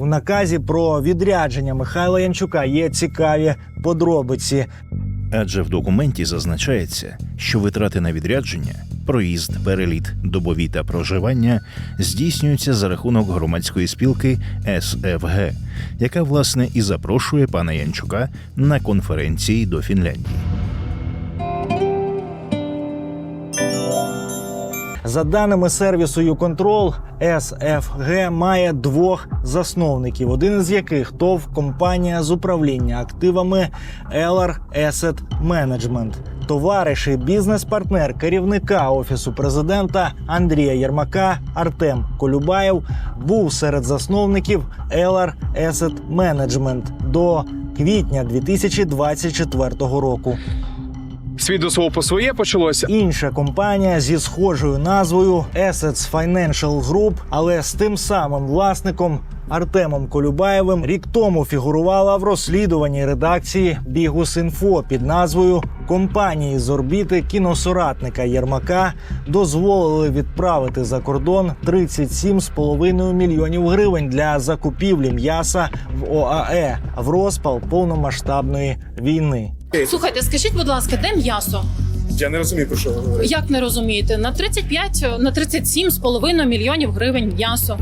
В наказі про відрядження Михайла Янчука є цікаві подробиці. Адже в документі зазначається, що витрати на відрядження, проїзд, переліт, добові та проживання здійснюються за рахунок громадської спілки СФГ, яка власне і запрошує пана Янчука на конференції до Фінляндії. За даними сервісу «Юконтрол», СФГ має двох засновників, один із яких ТОВ компанія з управління активами Elar Asset Management. Товариш і бізнес-партнер керівника офісу президента Андрія Єрмака Артем Колюбаєв був серед засновників Elar Asset Management до квітня 2024 року. Світ до свого по своє почалося. Інша компанія зі схожою назвою Assets Financial Group, але з тим самим власником Артемом Колюбаєвим рік тому фігурувала в розслідуванні редакції Бігус.Інфо під назвою Компанії з орбіти кіносоратника Єрмака дозволили відправити за кордон 37,5 мільйонів гривень для закупівлі м'яса в ОАЕ в розпал повномасштабної війни. Слухайте, скажіть, будь ласка, де м'ясо? Я не розумію, про що ви говорите. Як не розумієте? На 35, на 37 з половиною мільйонів гривень м'ясо.